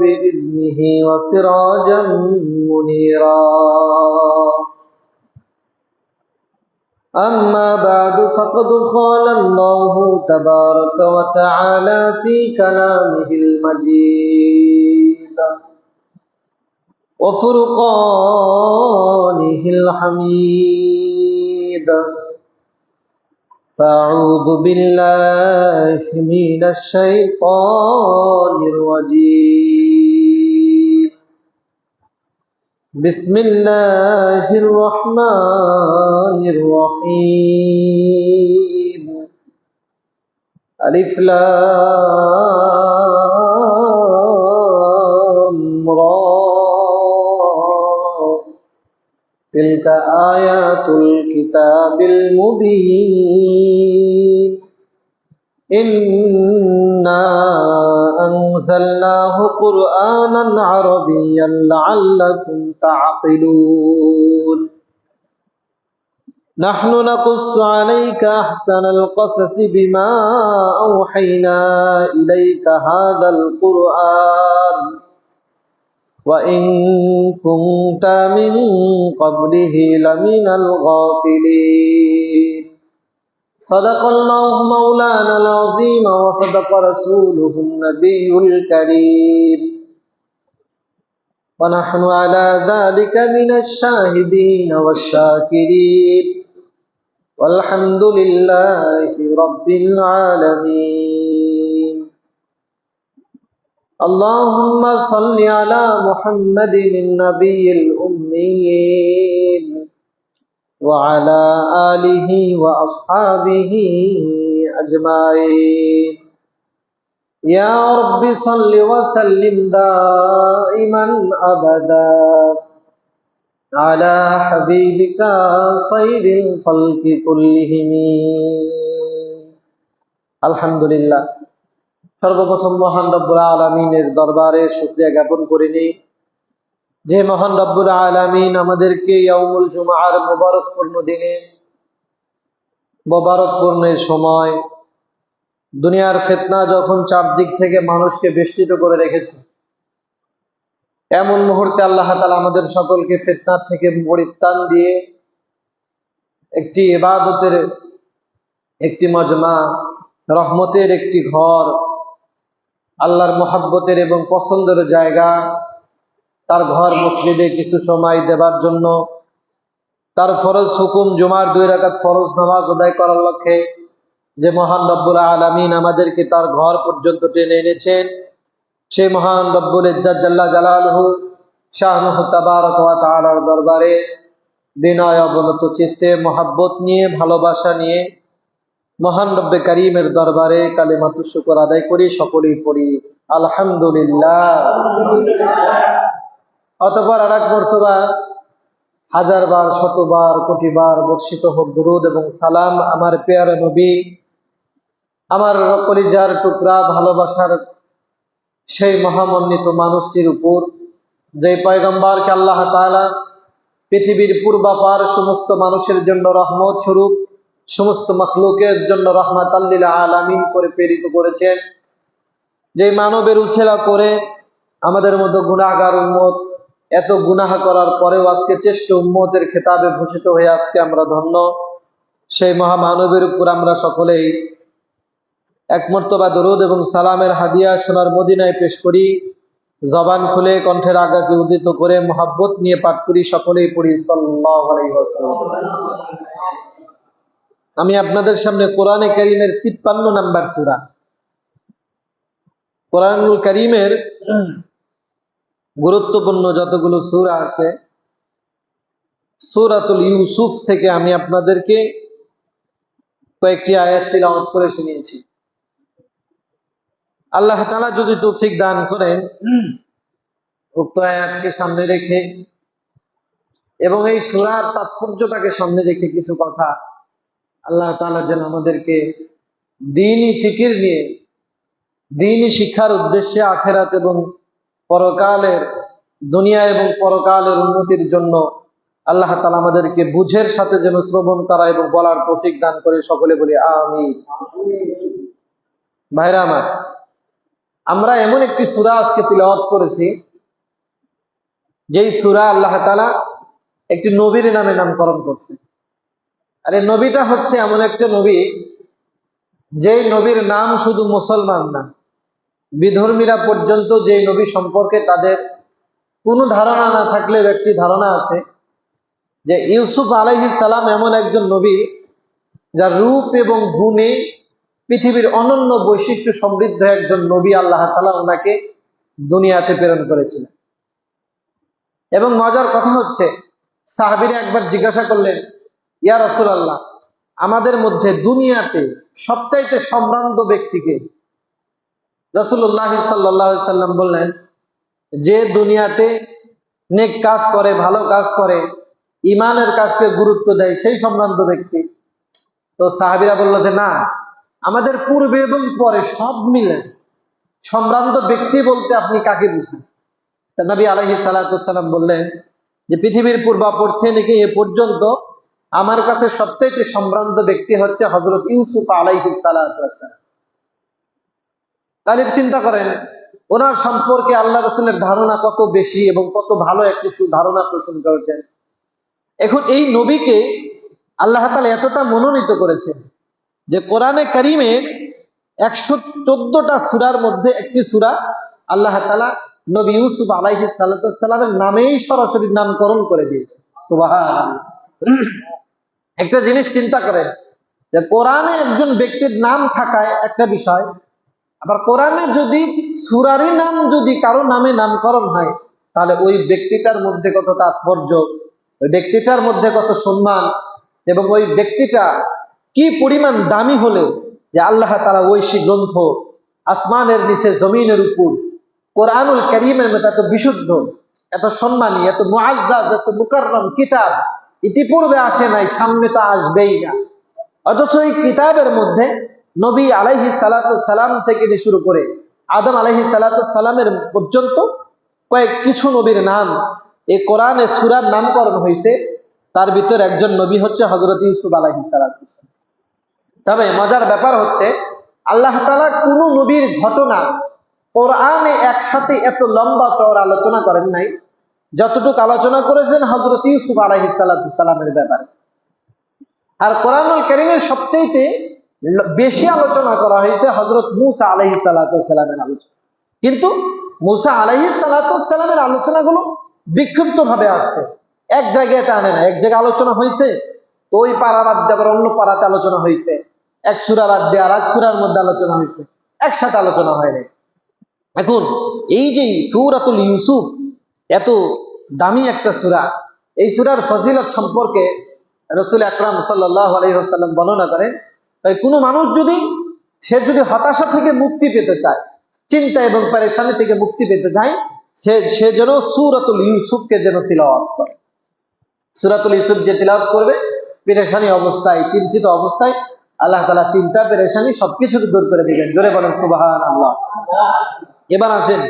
بإذنه وسراجا منيرا أما بعد فقد قال الله تبارك وتعالى في كلامه المجيد وفرقانه الحميد فأعوذ بالله من الشيطان الرجيم بسم الله الرحمن الرحيم. ألف لام را. تلك آيات الكتاب المبين. إنا أنزلناه قرآنا عربيا لعلكم تعقلون نحن نقص عليك أحسن القصص بما أوحينا إليك هذا القرآن وإن كنت من قبله لمن الغافلين صدق الله مولانا العظيم وصدق رسوله النبي الكريم. ونحن على ذلك من الشاهدين والشاكرين. والحمد لله رب العالمين. اللهم صل على محمد النبي الأمين وعلى آله وأصحابه أجمعين يا رب صل وسلم دائما أبدا على حبيبك خير الخلق كلهم الحمد لله সর্বপ্রথম মহান রব্বুল আলমিনের দরবারে শুক্রিয়া জ্ঞাপন করিনি যে মহান রব্বুল আলমিন আমাদেরকে ইয়ামুল জুমার মোবারকপূর্ণ দিনে, মোবারকপূর্ণ সময় দুনিয়ার ফেতনা যখন চারদিক থেকে মানুষকে বেষ্টিত করে রেখেছে, এমন মুহূর্তে আল্লাহ তালা আমাদের সকলকে ফেতনার থেকে পরিত্রাণ দিয়ে একটি ইবাদতের একটি মজমা, রহমতের একটি ঘর, আল্লাহর মোহাব্বতের এবং পছন্দের জায়গা তার ঘর মসজিদে কিছু সময় দেবার জন্য। তার ফরজ হুকুম জুমার দুই রাকাত ফরজ নামাজ আদায় করার লক্ষ্যে যে মহান রব্বুল আলমিন আমাদেরকে তার ঘর পর্যন্ত টেনে এনেছেন সেই মহান রব্বুল ইজ্জাত জাল্লা জালালহু শাহনুহু তাআলার দরবারে বিনয়, অবনত চিত্তে, মহাব্বত নিয়ে, ভালোবাসা নিয়ে মহান রব্বে করিমের দরবারে কালিমাতু শুকর আদায় করি, সকলেই পড়ি আলহামদুলিল্লাহ। অতপর আর এক মর্তবা হাজার বার শতবার, কোটিবার বর্ষিত হোক দুরুদ এবং সালাম আমার পেয়ার নবী, আমার কলিজার টুকরা ভালোবাসার সেই মহামন্বিত মানুষটির উপর, যে পয়গম্বরকে আল্লাহ তাআলা পৃথিবীর পূর্বাপার সমস্ত মানুষের জন্য রহমত স্বরূপ, সমস্ত মখলুকের জন্য রহমাত আল্লিল আলামিন করে প্রেরিত করেছেন। যে মানবের উছেলা করে আমাদের মতো গুণাগার উন্মত এত গুনাহ করার পরেও আজকে চেষ্ট উম্মতের খেতাবে ভূষিত হয়ে আজকে আমরা ধন্য। সেই মহামানবের উপর আমরা সকলেই এক মর্তবা দরুদ এবং সালামের হাদিয়া সোনার মদিনায় পেশ করি। জবান খুলে কণ্ঠের আগাকে উদিত করে মোহাব্বত নিয়ে পাঠ করি, সকলেই পড়ি সাল্লাহ আমি আপনাদের সামনে কোরআনে করিমের তিপ্পান্ন নাম্বার সুরা। কোরআনুল করিমের গুরুত্বপূর্ণ যতগুলো সুরা আছে, সুরাতুল ইউসুফ থেকে আমি আপনাদেরকে কয়েকটি আয়াত তিলাওয়াত করে শুনিয়েছি। আল্লাহ তালা যদি তৌফিক দান করেন, উক্ত আয়াতকে সামনে রেখে এবং এই সুরার তাৎপর্যটাকে সামনে রেখে কিছু কথা আল্লাহ তালা যেন আমাদেরকে দিনই ফিকির নিয়ে, দিনই শিক্ষার উদ্দেশ্যে আখেরাত এবং পরকালের দুনিয়া এবং পরকালের উন্নতির জন্য আল্লাহ তালা আমাদেরকে বুঝের সাথে যেন শ্রবণ করা এবং বলার তৌফিক দান করে সকলে বলি আমি ভাইরা আমার, আমরা এমন একটি সুরা আজকে তিলাওয়াত করেছি, যেই সুরা আল্লাহ তালা একটি নবীর নামে নামকরণ করছে। আর এই নবীটা হচ্ছে এমন একটা নবী, যেই নবীর নাম শুধু মুসলমান না বিধর্মীরা পর্যন্ত যে নবী সম্পর্কে তাদের কোনো ধারণা না থাকলে একটি ধারণা আছে যে ইউসুফ আলাইহিস সালাম এমন একজন নবী যার রূপ এবং গুণে পৃথিবীর অনন্য বৈশিষ্ট্য সমৃদ্ধ একজন নবী আল্লাহ তালা ওনাকে দুনিয়াতে প্রেরণ করেছিলেন। এবং মজার কথা হচ্ছে, সাহাবিরা একবার জিজ্ঞাসা করলেন, ইয়া রসুল আল্লাহ আমাদের মধ্যে দুনিয়াতে সবচাইতে সম্ভ্রান্ত ব্যক্তিকে রসুল্লাহ সাল্লাহ সাল্লাম বললেন, যে দুনিয়াতে নেক কাজ করে, ভালো কাজ করে ইমানের কাজকে গুরুত্ব দেয় সেই সম্ভ্রান্ত ব্যক্তি। তো সাহাবিরা বলল যে, না, আমাদের পূর্বে এবং পরে সব মিলে সম্ভ্রান্ত ব্যক্তি বলতে আপনি কাকে বুঝেন? নবী আলহি সালাতাম বললেন যে, পৃথিবীর পূর্বাপর থেকে এ পর্যন্ত আমার কাছে সবচেয়ে সম্ভ্রান্ত ব্যক্তি হচ্ছে হজরত ইউসুফ আলাইহি সালাম তালিব চিন্তা করেন, ওনার সম্পর্কে আল্লাহ রসুলের ধারণা কত বেশি এবং কত ভালো একটি ধারণা পোষণ করেছেন। এখন এই নবীকে আল্লাহ তালা এতটা মনোনীত করেছেন যে কোরআনে করিমে একশো চোদ্দটা সুরার মধ্যে একটি সুরা আল্লাহ তালা নবী ইউসুফ আলাইহি সাল্লামের নামেই সরাসরি নামকরণ করে দিয়েছে একটা জিনিস চিন্তা করেন, যে কোরআনে একজন ব্যক্তির নাম থাকায় একটা বিষয় আবার কোরআনে যদি সুরারি নাম যদি কারও নামে নামকরণ হয়, তাহলে ওই ব্যক্তিটার মধ্যে কত তাৎপর্য, ওই ব্যক্তিটার মধ্যে কত সম্মান, এবং ওই ব্যক্তিটা কি পরিমাণ দামি হলে যে আল্লাহ তারা ঐশী গ্রন্থ আসমানের নিচে জমিনের উপর, কোরআনুল করিমের মতো এত বিশুদ্ধ, এত সম্মানী, এত মুআজ্জাজ, এত মুকাররম কিতাব ইতিপূর্বে আসে নাই, সামনে তো আসবেই না। অথচ এই কিতাবের মধ্যে নবী আলাইহি সালাম থেকে শুরু করে আদম আলাইহি সালামের পর্যন্ত কয়েক কিছু নবীর নাম। এই কোরআনে সুরার নামকরণ হয়েছে। তার ভিতর একজন নবী হচ্ছে হজরত ইউসুফ আলাইহি সালাম। তবে মজার ব্যাপার হচ্ছে, আল্লাহ তালা কোন নবীর ঘটনা কোরআনে একসাথে এত লম্বা চওড়া আলোচনা করেন নাই, যতটুকু আলোচনা করেছেন হজরত ইউসুফ আলাহি সালামের ব্যাপারে। আর কোরআনুল করিমের সবচেয়ে বেশি আলোচনা করা হয়েছে হজরত মুসা আলহি সালামের আলোচনা। কিন্তু মুসা আলহি সালামের আলোচনাগুলো বিক্ষিপ্ত ভাবে আসছে এক জায়গায় আনে না, এক জায়গায় আলোচনা হয়েছে। ওই পাড়া বাদ দিয়ে আবার অন্য পাড়াতে আলোচনা হয়েছে। এক সুরা বাদ দিয়ে আর এক সুরার মধ্যে আলোচনা হয়েছে। একসাথে আলোচনা হয়নি এখন এই যে সুরাতুল ইউসুফ, এত দামি একটা সুরা, এই সুরার ফজিলত সম্পর্কে রসুল আকরাম সাল্লাহ আলহিহাল্লাম বর্ণনা করেন তাই কোনো মানুষ যদি, সে যদি হতাশা থেকে মুক্তি পেতে চায়, চিন্তা এবং পরেশানি থেকে মুক্তি পেতে চায়, সে সে যেন সুরাতুল ইউসুফকে যেন তিলাওয়াত করে। সুরাতুল ইউসুফ যে তিলাওয়াত করবে, পেরেশানি অবস্থায়, চিন্তিত অবস্থায়, আল্লাহ তালা চিন্তা, পেরেশানি সবকিছু দূর করে দিবেন। জোরে বলেন সুবাহ আল্লাহ এবার আসেন।